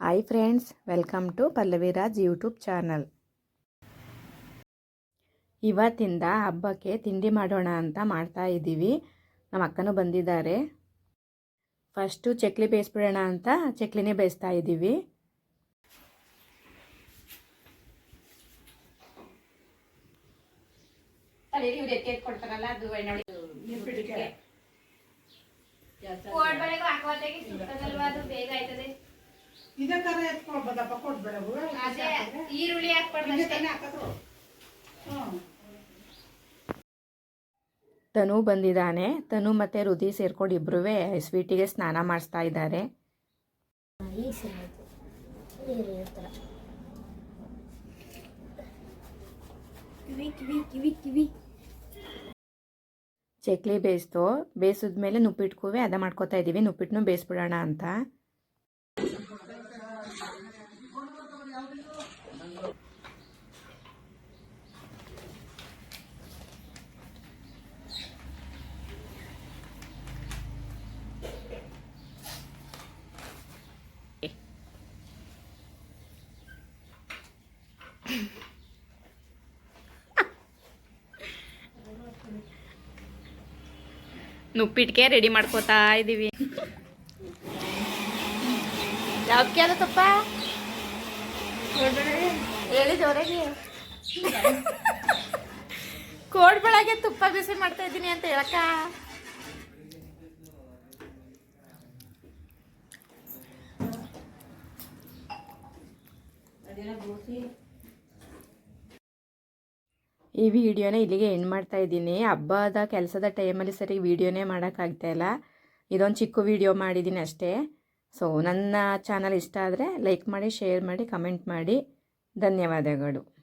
Hi friends welcome to Pallaviraj YouTube channel ಇವತ್ತಿಂದ ಹಬ್ಬಕ್ಕೆ ತಿಂಡಿ ಮಾಡೋಣ ಅಂತ ಮಾಡ್ತಾ ಇದ್ದೀವಿ ನಮ್ಮ ಅಕ್ಕನೂ ಬಂದಿದ್ದಾರೆ. ಫಸ್ಟು ಚಕ್ಲಿ ಬೇಯಿಸ್ಬಿಡೋಣ ಅಂತ ಚಕ್ಲಿನೇ ಬೇಯಿಸ್ತಾ ಇದ್ದೀವಿ ಅದು ಬೇಗ ಆಯ್ತದೆ. ಇದಕ್ಕಾರ ಎತ್ಕೊಳ್ಬೋದಪ್ಪ ಕೊಡ್ಬೇಡ ಅದೇ ಈರುಳ್ಳಿ ಹಾಕ್ಬಾರ್ದು ಅಷ್ಟೇ. ಹ್ಮ್. ತನು ಬಂದಿದ್ದಾನೆ. ತನು ಮತ್ತು ರುದಿ ಸೇರ್ಕೊಂಡು ಇಬ್ಬರೂ ಸ್ವೀಟಿಗೆ ಸ್ನಾನ ಮಾಡಿಸ್ತಾ ಇದ್ದಾರೆ. ಚಕ್ಲಿ ಬೇಯಿಸ್ತು. ಬೇಯಿಸಿದ್ಮೇಲೆ ನುಪ್ಪಿಟ್ಕೂವೆ ಅದ ಮಾಡ್ಕೋತಾ ಇದ್ದೀವಿ ನುಪ್ಪಿಟ್ಟನು ಬೇಯಿಸ್ಬಿಡೋಣ ಅಂತ. ನುಪ್ಪಿಟ್ಟಿಗೆ ರೆಡಿ ಮಾಡ್ಕೋತಾ ಇದ್ದೀವಿ ಯಾವ ಅದು ತುಪ್ಪ? ಹೇಳಿ ಜೋರಾಗಿ. ಕೋಡ್ಬಳಗೆ ತುಪ್ಪ ಬಿಸಿ ಮಾಡ್ತಾ ಇದ್ದೀನಿ ಅಂತ ಹೇಳಕ್ಕ. ಈ ವಿಡಿಯೋನ ಇಲ್ಲಿಗೆ ಎಂಡ್ ಮಾಡ್ತಾ ಇದ್ದೀನಿ. ಹಬ್ಬದ ಕೆಲಸದ ಟೈಮಲ್ಲಿ ಸರಿ ವಿಡಿಯೋನೇ ಮಾಡೋಕ್ಕಾಗ್ತಾ ಇಲ್ಲ. ಇದೊಂದು ಚಿಕ್ಕ ವಿಡಿಯೋ ಮಾಡಿದ್ದೀನಿ ಅಷ್ಟೇ. ಸೊ ನನ್ನ ಚಾನಲ್ ಇಷ್ಟ ಆದರೆ ಲೈಕ್ ಮಾಡಿ ಶೇರ್ ಮಾಡಿ ಕಮೆಂಟ್ ಮಾಡಿ. ಧನ್ಯವಾದಗಳು.